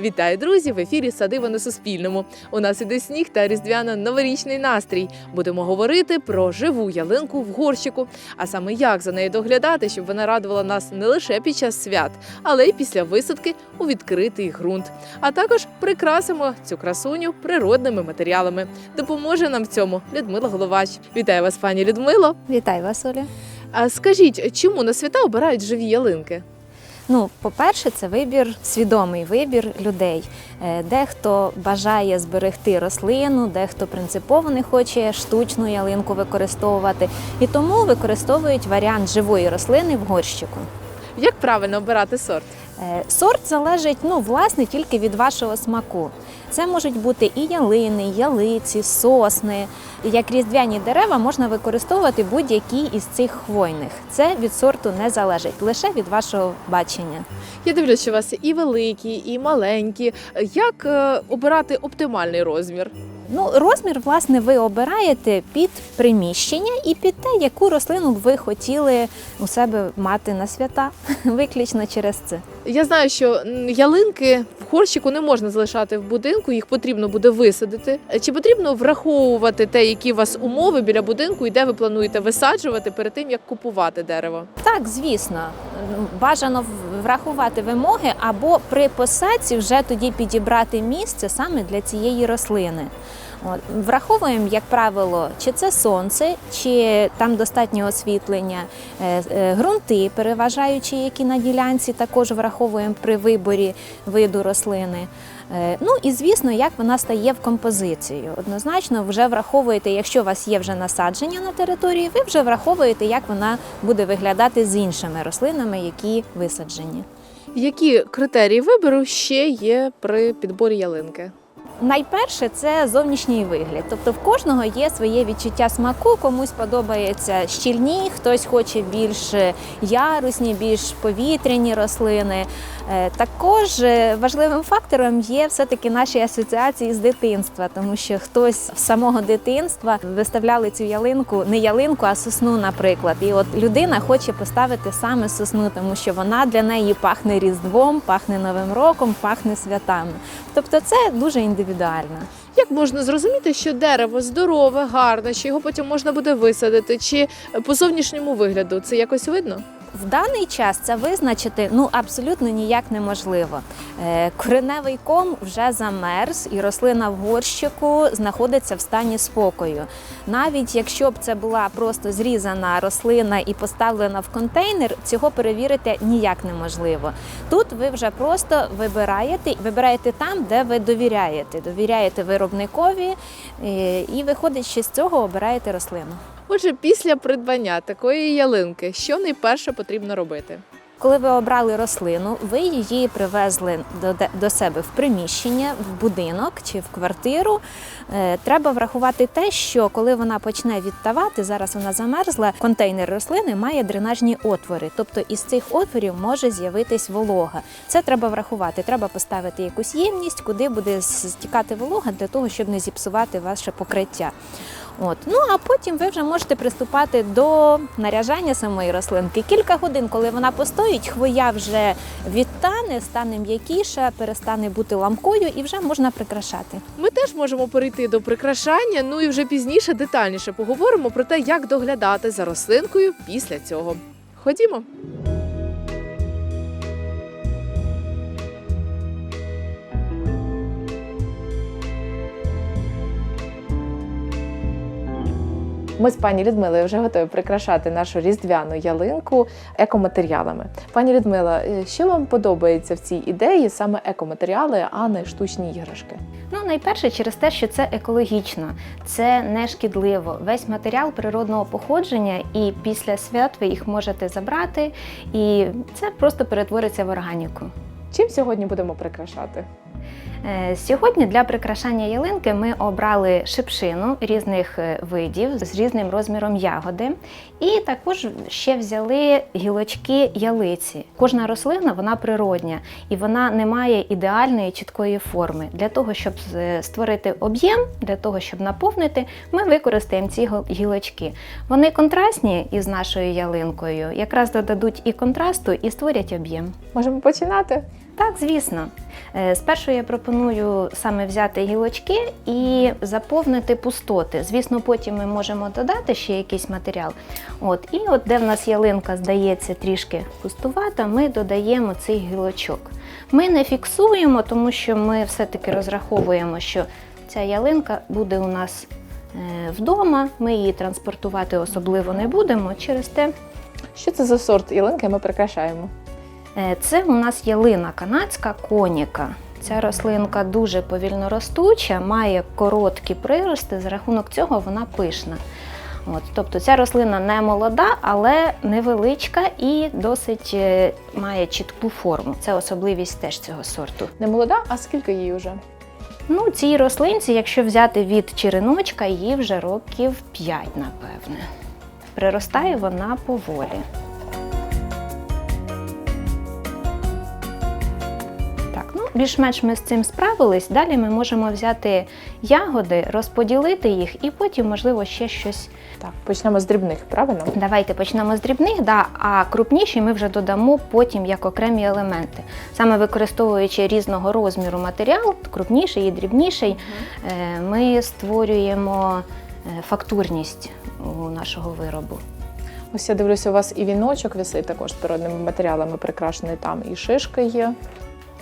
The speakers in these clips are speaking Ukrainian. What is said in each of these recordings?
Вітаю, друзі! В ефірі Садиво на Суспільному. У нас іде сніг та різдвяно-новорічний настрій. Будемо говорити про живу ялинку в горщику, а саме як за нею доглядати, щоб вона радувала нас не лише під час свят, але й після висадки у відкритий ґрунт. А також прикрасимо цю красуню природними матеріалами. Допоможе нам в цьому Людмила Головач. Вітаю вас, пані Людмило. Вітаю вас, Оля. А скажіть, чому на свята обирають живі ялинки? Ну, по-перше, це вибір, свідомий вибір людей. Е, Дехто бажає зберегти рослину, дехто принципово не хоче штучну ялинку використовувати. І тому використовують варіант живої рослини в горщику. Як правильно обирати сорт? Е, Сорт залежить ну, власне тільки від вашого смаку. Це можуть бути і ялини, ялиці, сосни. Як різдвяні дерева можна використовувати будь-які із цих хвойних. Це від сорту не залежить, лише від вашого бачення. Я дивлюсь, що у вас і великі, і маленькі. Як е, обирати оптимальний розмір? Ну, розмір, власне, ви обираєте під приміщення і під те, яку рослину б ви хотіли у себе мати на свята, виключно через це. Я знаю, що ялинки в горщику не можна залишати в будинку, їх потрібно буде висадити. Чи потрібно враховувати те, які у вас умови біля будинку і де ви плануєте висаджувати перед тим, як купувати дерево? Так, звісно, бажано врахувати вимоги або при посадці вже тоді підібрати місце саме для цієї рослини. От. Враховуємо, як правило, чи це сонце, чи там достатнє освітлення, Е, е, ґрунти, переважаючи, які на ділянці, також враховуємо при виборі виду рослини. Е, Ну і звісно, як вона стає в композицію. Однозначно, вже враховуєте, якщо у вас є вже насадження на території, ви вже враховуєте, як вона буде виглядати з іншими рослинами, які висаджені. Які критерії вибору ще є при підборі ялинки? Найперше це зовнішній вигляд. Тобто в кожного є своє відчуття смаку, комусь подобається щільні, хтось хоче більш ярусні, більш повітряні рослини. Е, Також е, важливим фактором є все-таки наші асоціації з дитинства, тому що хтось з самого дитинства виставляли цю ялинку, не ялинку, а сосну, наприклад. І от людина хоче поставити саме сосну, тому що вона для неї пахне різдвом, пахне новим роком, пахне святами. Тобто це дуже індивідуально. Як можна зрозуміти, що дерево здорове, гарне, що його потім можна буде висадити, чи по зовнішньому вигляду це якось видно? В даний час це визначити ну абсолютно ніяк неможливо. Е, Кореневий ком вже замерз, і рослина в горщику знаходиться в стані спокою. Навіть якщо б це була просто зрізана рослина і поставлена в контейнер, цього перевірити ніяк неможливо. Тут ви вже просто вибираєте, вибираєте там, де ви довіряєте. Довіряєте виробникові, е, і виходить, що з цього обираєте рослину. Отже, після придбання такої ялинки, що найперше потрібно робити? Коли ви обрали рослину, ви її привезли до, до себе в приміщення, в будинок чи в квартиру. Е, треба врахувати те, що коли вона почне відтавати, зараз вона замерзла, контейнер рослини має дренажні отвори. Тобто із цих отворів може з'явитись волога. Це треба врахувати. Треба поставити якусь ємність, куди буде стікати волога для того, щоб не зіпсувати ваше покриття. От. Ну а потім ви вже можете приступати до наряжання самої рослинки. Кілька годин, коли вона постоїть, хвоя вже відтане, стане м'якіша, перестане бути ламкою і вже можна прикрашати. Ми теж можемо перейти до прикрашання, ну і вже пізніше детальніше поговоримо про те, як доглядати за рослинкою після цього. Ходімо. Ми з пані Людмилою вже готові прикрашати нашу різдвяну ялинку екоматеріалами. Пані Людмила, е, що вам подобається в цій ідеї саме екоматеріали, а не штучні іграшки? Ну, найперше через те, що це екологічно, це не шкідливо. Весь матеріал природного походження, і після свят ви їх можете забрати, і це просто перетвориться в органіку. Чим сьогодні будемо прикрашати? Е, Сьогодні для прикрашання ялинки ми обрали шипшину різних е, видів з різним розміром ягоди, і також ще взяли гілочки ялиці. Кожна рослина вона природня і вона не має ідеальної чіткої форми. Для того, щоб е, створити об'єм, для того, щоб наповнити, ми використаємо ці гілочки. Вони контрастні із нашою ялинкою, якраз додадуть і контрасту, і створять об'єм. Можемо починати? Так, звісно. Е, Спершу я пропоную саме взяти гілочки і заповнити пустоти. Звісно, потім ми можемо додати ще якийсь матеріал. От, і от де в нас ялинка здається трішки пустувата, ми додаємо цих гілочок. Ми не фіксуємо, тому що ми все-таки розраховуємо, що ця ялинка буде у нас е, вдома. Ми її транспортувати особливо не будемо. Через те Що це за сорт ялинки ми прикрашаємо? Е, Це у нас ялина канадська коніка. Ця рослинка дуже повільно ростуча, має короткі прирости, за рахунок цього вона пишна. От, тобто ця рослина не молода, але невеличка і досить е, має чітку форму. Це особливість теж цього сорту. Не молода, а скільки їй вже? Ну, цій рослинці, якщо взяти від череночка, їй вже років 5, напевне. Приростає вона поволі. Більш-менш ми з цим справились. Далі ми можемо взяти ягоди, розподілити їх і потім, можливо, ще щось. Так, почнемо з дрібних, правильно? Давайте почнемо з дрібних, да, а крупніші ми вже додамо потім як окремі елементи. Саме використовуючи різного розміру матеріал, крупніший і дрібніший, е, ми створюємо е, фактурність у нашого виробу. Ось я дивлюся, у вас і віночок висить також з природними матеріалами прикрашений там, і шишки є.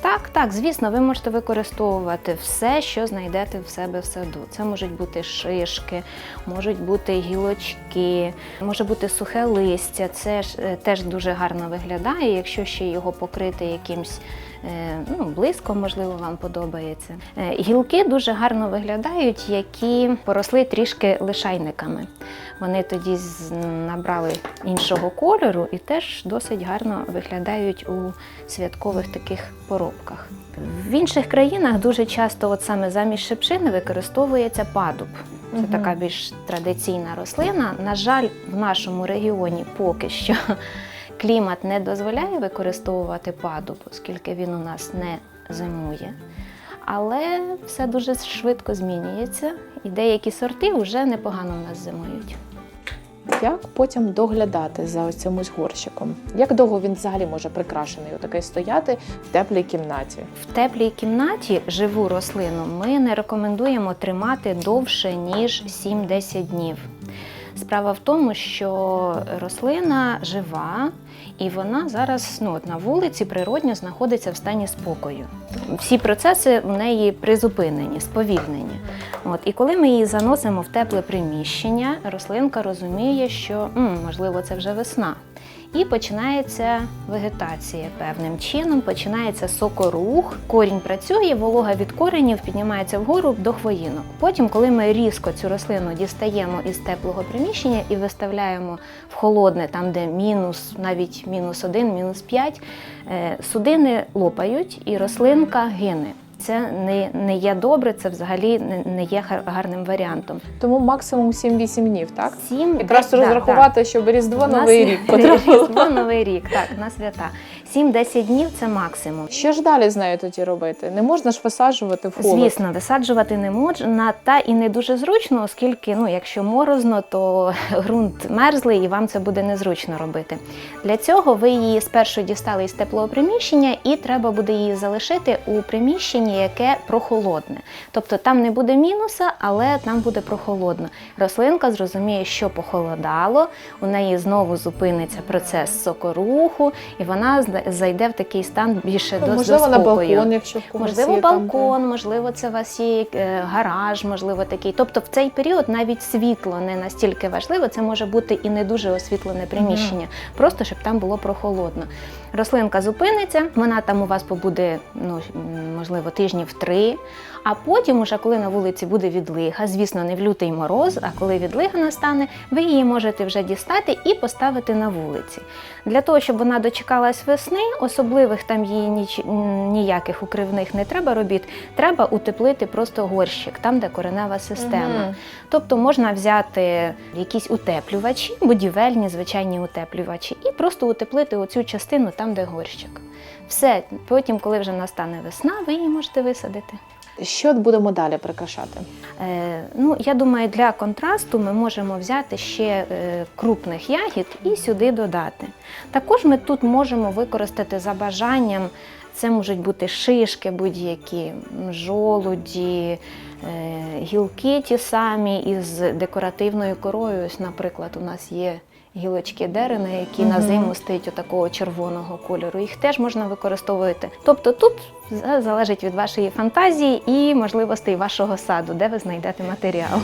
Так, так, звісно, ви можете використовувати все, що знайдете в себе в саду. Це можуть бути шишки, можуть бути гілочки, може бути сухе листя. Це ж е, теж дуже гарно виглядає, якщо ще його покрити якимсь е, ну, блиском, можливо, вам подобається. Е, Гілки дуже гарно виглядають, які поросли трішки лишайниками. Вони тоді набрали іншого кольору і теж досить гарно виглядають у святкових таких поробках. В інших країнах дуже часто, от саме замість шипшини, використовується падуб. Це Мгм. така більш традиційна рослина. На жаль, в нашому регіоні поки що клімат не дозволяє використовувати падуб, оскільки він у нас не зимує. Але все дуже швидко змінюється, і деякі сорти вже непогано в нас зимують. Як потім доглядати за ось ось горщиком? Як довго він взагалі може прикрашений отакий стояти в теплій кімнаті? В теплій кімнаті живу рослину ми не рекомендуємо тримати довше, ніж 7-10 днів. Справа в тому, що рослина жива і вона зараз ну, от на вулиці природньо знаходиться в стані спокою. Всі процеси в неї призупинені, сповільнені. От, і коли ми її заносимо в тепле приміщення, рослинка розуміє, що «М, можливо це вже весна. І починається вегетація певним чином, починається сокорух, корінь працює, волога від коренів піднімається вгору до хвоїнок. Потім, коли ми різко цю рослину дістаємо із теплого приміщення і виставляємо в холодне, там де мінус, навіть мінус один, мінус п'ять, е, судини лопають і рослинка гине. Це не, не є добре, це взагалі не, не є гарним варіантом. Тому максимум 7-8 днів, так? Сім Якраз да, да. розрахувати, щоб Різдво Новий рік потрапило. Різдво, Новий рік, так, на свята. 7-10 днів це максимум. Що ж далі з нею тоді робити? Не можна ж висаджувати в холод. Звісно, висаджувати не можна, та і не дуже зручно, оскільки, ну, якщо морозно, то ґрунт мерзлий і вам це буде незручно робити. Для цього ви її спершу дістали із теплого приміщення, і треба буде її залишити у приміщенні, яке прохолодне. Тобто там не буде мінуса, але там буде прохолодно. Рослинка зрозуміє, що похолодало, у неї знову зупиниться процес сокоруху, і вона зайде в такий стан більше до, Ну, до Можливо, на спокою. балкон, якщо в Можливо, є там, балкон, можливо, це у вас є е, гараж, можливо, такий. Тобто в цей період навіть світло не настільки важливо, це може бути і не дуже освітлене приміщення, просто щоб там було прохолодно. Рослинка зупиниться, вона там у вас побуде, ну можливо, тижнів три. А потім, уже коли на вулиці буде відлига, звісно, не в лютий мороз, а коли відлига настане, ви її можете вже дістати і поставити на вулиці. Для того, щоб вона дочекалась весни, особливих там її ніч... ніяких укривних не треба робіт, треба утеплити просто горщик, там, де коренева система. Мгм. Тобто можна взяти якісь утеплювачі, будівельні, звичайні утеплювачі, і просто утеплити оцю частину там, де горщик. Все, потім, коли вже настане весна, ви її можете висадити. Що будемо далі прикрашати? Е, ну, я думаю, для контрасту ми можемо взяти ще е, крупних ягід і сюди додати. Також ми тут можемо використати за бажанням. Це можуть бути шишки будь-які, жолуді, е, гілки ті самі із декоративною корою. Ось, наприклад, у нас є гілочки дерена, які на зиму стають такого червоного кольору. Їх теж можна використовувати. Тобто тут за- залежить від вашої фантазії і можливостей вашого саду, де ви знайдете матеріал.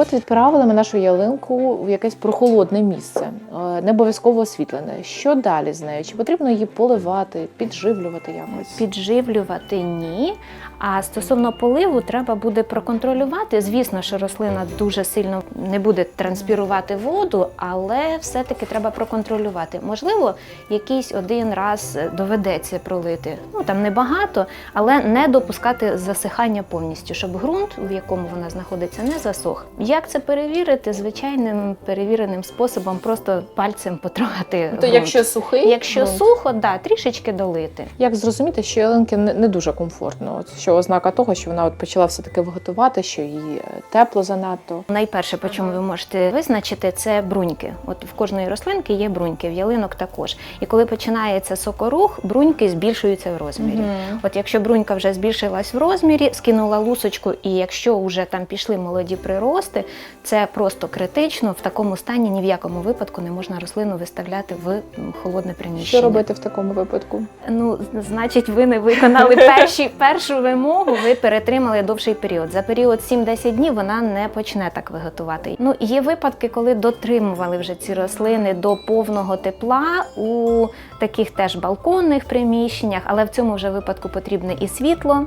От відправили ми нашу ялинку в якесь прохолодне місце, е, не обов'язково освітлене. Що далі з нею? Чи потрібно її поливати, підживлювати якось? Підживлювати ні. А стосовно поливу, треба буде проконтролювати. Звісно, що рослина дуже сильно не буде транспірувати воду, але все-таки треба проконтролювати. Можливо, якийсь один раз доведеться пролити. Ну там небагато, але не допускати засихання повністю, щоб ґрунт, в якому вона знаходиться, не засох. Як це перевірити? Звичайним перевіреним способом, просто пальцем потрогати. То ґрунт. якщо сухий, Якщо ґрунт, сухо, да, трішечки долити. як зрозуміти, що ялинки не, не дуже комфортно? От що ознака того, що вона от почала все таки виготувати, що їй е, тепло занадто. Найперше, по чому ви можете визначити, це бруньки. От в кожної рослинки є бруньки, в ялинок також. І коли починається сокорух, бруньки збільшуються в розмірі. Мгм. От якщо брунька вже збільшилась в розмірі, скинула лусочку, і якщо вже там пішли молоді прирости, це просто критично. В такому стані ні в якому випадку не можна рослину виставляти в холодне приміщення. Що робити в такому випадку? Ну, значить, ви не виконали перші, першу вимогу, ви перетримали довший період. За період 7-10 днів вона не почне так виготувати. Ну, є випадки, коли дотримували вже ці рослини до повного тепла у таких теж балконних приміщеннях, але в цьому вже випадку потрібне і світло,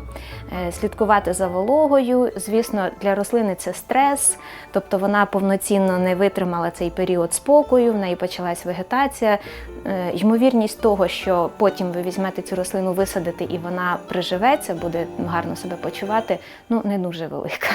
е, слідкувати за вологою. Звісно, для рослини це стрес, тобто вона повноцінно не витримала цей період спокою, в неї почалась вегетація. Е, Ймовірність того, що потім ви візьмете цю рослину, висадите і вона приживеться, буде гарно себе почувати, ну не дуже велика.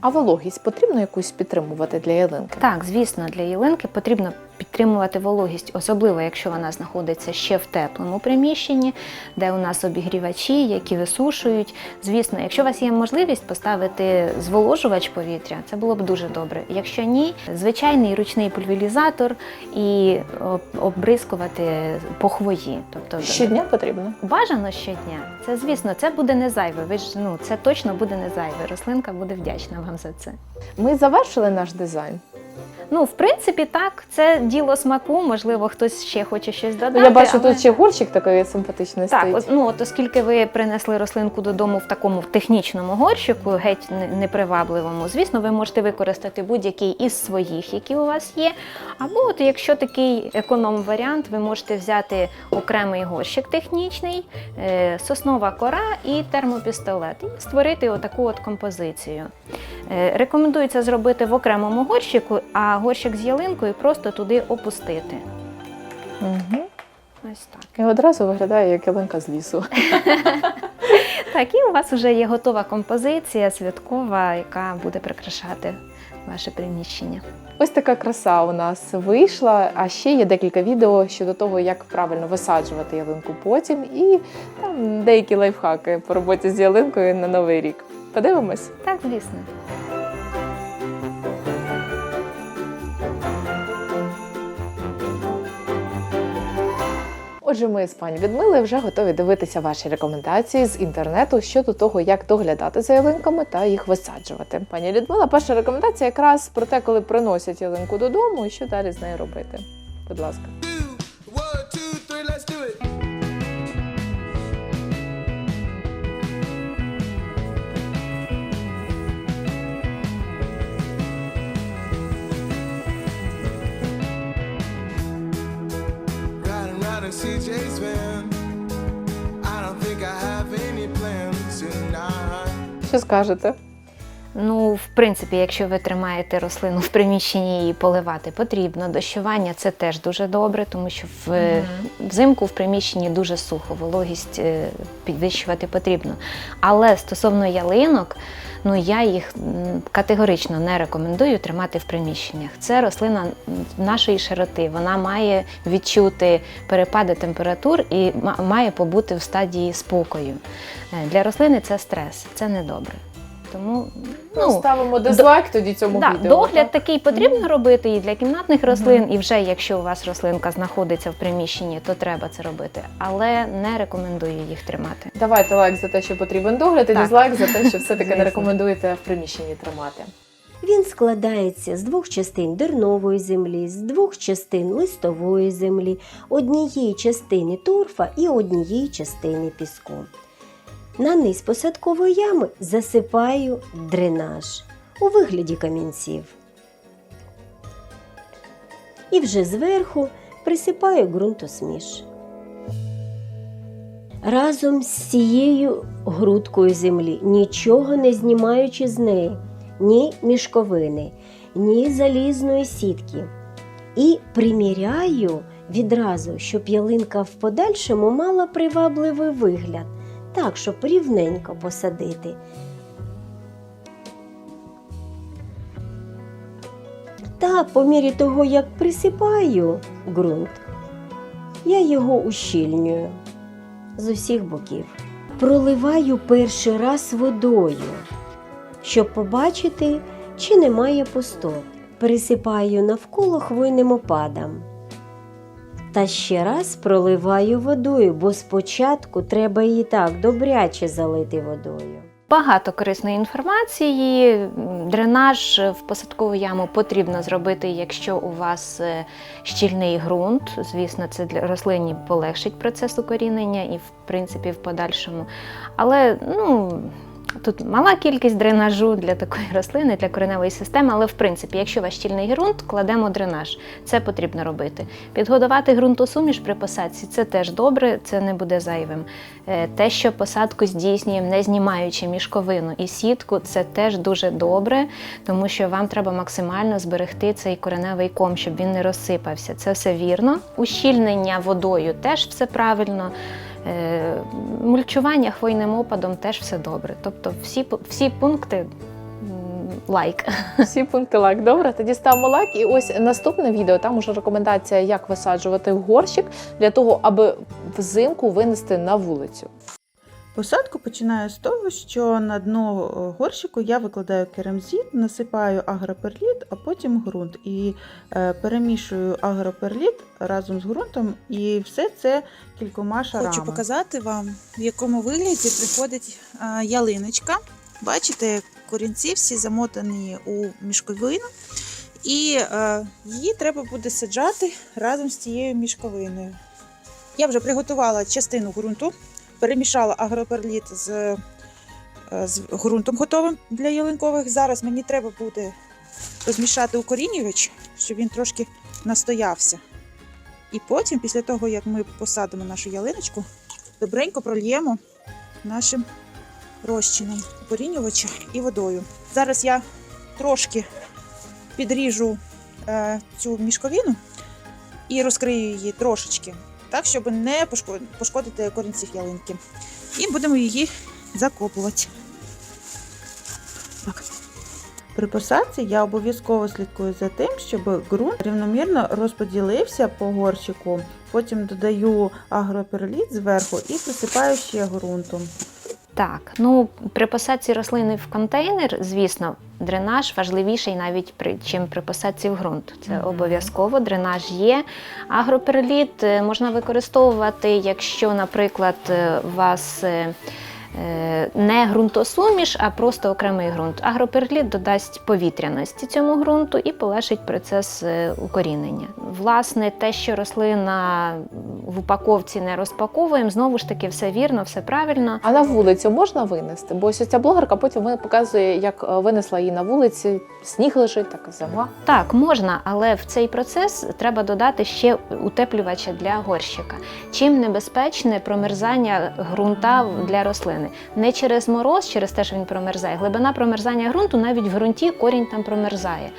А вологість потрібно якусь підтримувати для ялинки? Так, звісно, для ялинки потрібно підтримувати вологість, особливо якщо вона знаходиться ще в теплому приміщенні, де у нас обігрівачі, які висушують. Звісно, якщо у вас є можливість поставити зволожувач повітря, це було б дуже добре. Якщо ні, звичайний ручний пульверізатор і об- обрискувати по хвої. Тобто Щодня потрібно. Бажано щодня. Це звісно, це буде не зайве. Ви ж ну це точно буде не зайве. Рослинка буде вдячна вам за це. Ми завершили наш дизайн. Ну, в принципі, так, це діло смаку. Можливо, хтось ще хоче щось додати. Ну, Я бачу, але... тут ще горщик такий симпатичний Так, стоїть. от, ну от оскільки ви принесли рослинку додому в такому технічному горщику, геть непривабливому, звісно, ви можете використати будь-який із своїх, які у вас є. Або от якщо такий економ-варіант, ви можете взяти окремий горщик технічний, е, соснова кора і термопістолет, і створити отаку от композицію. Е, Рекомендується зробити в окремому горщику, а горщик з ялинкою просто туди опустити. Угу. Ось так. І одразу виглядає як ялинка з лісу. Так, і у вас вже є готова композиція святкова, яка буде прикрашати ваше приміщення. Ось така краса у нас вийшла. А ще є декілька відео щодо того, як правильно висаджувати ялинку потім, і там деякі лайфхаки по роботі з ялинкою на новий рік. Подивимось. Так, звісно. Отже, ми з пані Людмили вже готові дивитися ваші рекомендації з інтернету щодо того, як доглядати за ялинками та їх висаджувати. Пані Людмила, перша рекомендація якраз про те, коли приносять ялинку додому і що далі з нею робити. Будь ласка. Що скажете? Ну, в принципі, якщо ви тримаєте рослину в приміщенні і поливати потрібно. Дощування це теж дуже добре, тому що в, взимку в приміщенні дуже сухо, вологість е, підвищувати потрібно. Але стосовно ялинок, ну я їх категорично не рекомендую тримати в приміщеннях. Це рослина нашої широти. Вона має відчути перепади температур і ма- має побути в стадії спокою. Е, Для рослини це стрес, це недобре. Тому Ну, ставимо дизлайк тоді цьому Да, відео. догляд так? такий потрібно робити і для кімнатних рослин, і вже якщо у вас рослинка знаходиться в приміщенні, то треба це робити. Але не рекомендую їх тримати. Давайте лайк за те, що потрібен догляд, і Так. дизлайк за те, що все-таки не рекомендуєте в приміщенні тримати. Він складається з двох частин дернової землі, з двох частин листової землі, однієї частини торфа і однієї частини піску. На низ посадкової ями засипаю дренаж у вигляді камінців. І вже зверху присипаю ґрунтосміш. Разом з цією грудкою землі, нічого не знімаючи з неї, ні мішковини, ні залізної сітки. І приміряю відразу, щоб ялинка в подальшому мала привабливий вигляд, так, щоб рівненько посадити. Та по мірі того, як присипаю ґрунт, я його ущільнюю з усіх боків. Проливаю перший раз водою, щоб побачити, чи немає пустот. Пересипаю навколо хвойним опадам. Та ще раз проливаю водою, бо спочатку треба її так добряче залити водою. Багато корисної інформації. Дренаж в посадкову яму потрібно зробити, якщо у вас е, щільний ґрунт. Звісно, це для рослині полегшить процес укорінення і, в принципі, в подальшому. Але ну. Тут мала кількість дренажу для такої рослини, для кореневої системи, але в принципі, якщо у вас щільний ґрунт, кладемо дренаж. Це потрібно робити. Підгодувати ґрунтосуміш при посадці це теж добре, це не буде зайвим. Е, Те, що посадку здійснюємо, не знімаючи мішковину і сітку, це теж дуже добре, тому що вам треба максимально зберегти цей кореневий ком, щоб він не розсипався. Це все вірно. Ущільнення водою теж все правильно. Е, Мульчування хвойним опадом теж все добре. Тобто всі, всі пункти лайк. Всі пункти лайк. Добре, тоді ставимо лайк. І ось наступне відео. Там уже рекомендація, як висаджувати горщик для того, аби взимку винести на вулицю. Посадку починаю з того, що на дно е, горщику я викладаю керамзит, насипаю агроперліт, а потім ґрунт. І е, перемішую агроперліт разом з ґрунтом, і все це кількома шарами. Хочу показати вам, в якому вигляді приходить а, ялиночка. Бачите, корінці всі замотані у мішковину, і е, її треба буде саджати разом з цією мішковиною. Я вже приготувала частину ґрунту, перемішала агроперліт з, е, з ґрунтом готовим для ялинкових. Зараз мені треба буде розмішати укорінювач, щоб він трошки настоявся. І потім, після того, як ми посадимо нашу ялиночку, добренько прольємо нашим розчином укорінювача і водою. Зараз я трошки підріжу е, цю мішковину і розкрию її трошечки, так, щоб не пошкодити корінців ялинки. І будемо її закопувати. Так. При посадці я обов'язково слідкую за тим, щоб ґрунт рівномірно розподілився по горщику. Потім додаю агроперліт зверху і присипаю ще ґрунтом. Так, ну при посадці рослини в контейнер, звісно, дренаж важливіший навіть при чим при посадці в ґрунт. Це Мгм. обов'язково. Дренаж є. Агроперліт е, можна використовувати, якщо, наприклад, е, у вас. Е, е, не ґрунтосуміш, а просто окремий ґрунт. Агроперліт додасть повітряності цьому ґрунту і полегшить процес е, укорінення. Власне, те, що рослина в упаковці не розпаковуємо, знову ж таки, все вірно, все правильно. А на вулицю можна винести? Бо ось ця блогерка потім вона показує, як е, винесла її на вулиці, сніг лежить, така зима. Так, можна, але в цей процес треба додати ще утеплювача для горщика. Чим небезпечне промерзання ґрунта для рослини? Не через мороз, через те, що він промерзає. Глибина промерзання ґрунту навіть в ґрунті корінь там промерзає.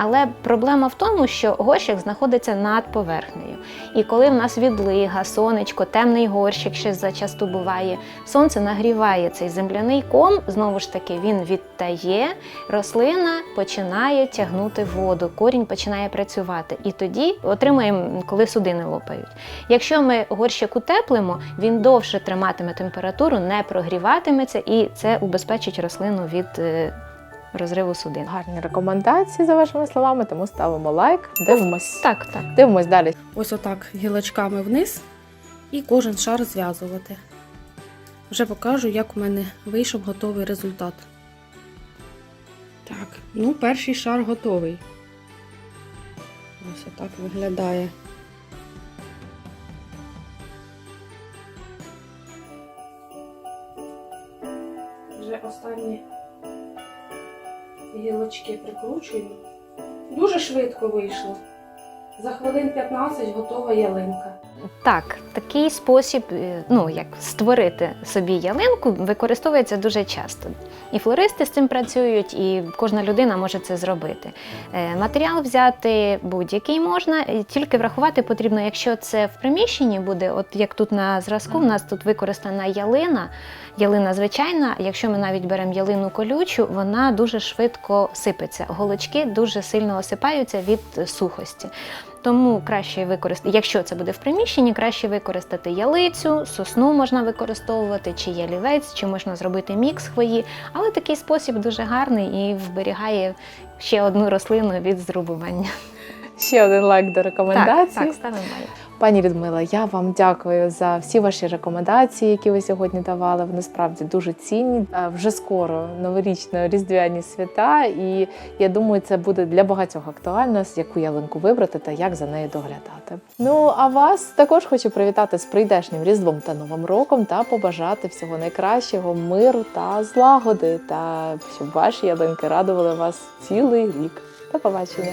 Але проблема в тому, що горщик знаходиться над поверхнею. І коли в нас відлига, сонечко, темний горщик ще зачасту буває, сонце нагріває цей земляний ком, знову ж таки, він відтає, рослина починає тягнути воду, корінь починає працювати. І тоді отримуємо, коли судини лопають. Якщо ми горщик утеплимо, він довше триматиме температуру, не прогріватиметься, і це убезпечить рослину від е, розриву судин. Гарні рекомендації за вашими словами, тому ставимо лайк. Дивимось. Так, так. Дивимось далі. Ось отак гілочками вниз і кожен шар зв'язувати. Вже покажу, як у мене вийшов готовий результат. Так, ну перший шар готовий. Ось отак виглядає. Вже останні гілочки прикручую. Дуже швидко вийшло. За хвилин 15 готова ялинка. Так, такий спосіб, е, ну як створити собі ялинку, використовується дуже часто. І флористи з цим працюють, і кожна людина може це зробити. Е, Матеріал взяти будь-який можна, тільки врахувати потрібно, якщо це в приміщенні буде, от як тут на зразку, в нас тут використана ялина, ялина звичайна. Якщо ми навіть беремо ялину колючу, вона дуже швидко сипеться. Голочки дуже сильно осипаються від сухості. Тому краще використати, якщо це буде в приміщенні, краще використати ялицю, сосну можна використовувати, чи ялівець, чи можна зробити мікс хвої. Але такий спосіб дуже гарний і вберігає ще одну рослину від зрубування. Ще один лайк до рекомендацій. Так, так, ставимо лайк. Пані Людмила, я вам дякую за всі ваші рекомендації, які ви сьогодні давали. Вони справді дуже цінні. Е, Вже скоро новорічно-різдвяні свята, і я думаю, це буде для багатьох актуально, яку ялинку вибрати та як за нею доглядати. Ну а вас також хочу привітати з прийдешнім різдвом та новим роком та побажати всього найкращого, миру та злагоди, та щоб ваші ялинки радували вас цілий рік. До побачення.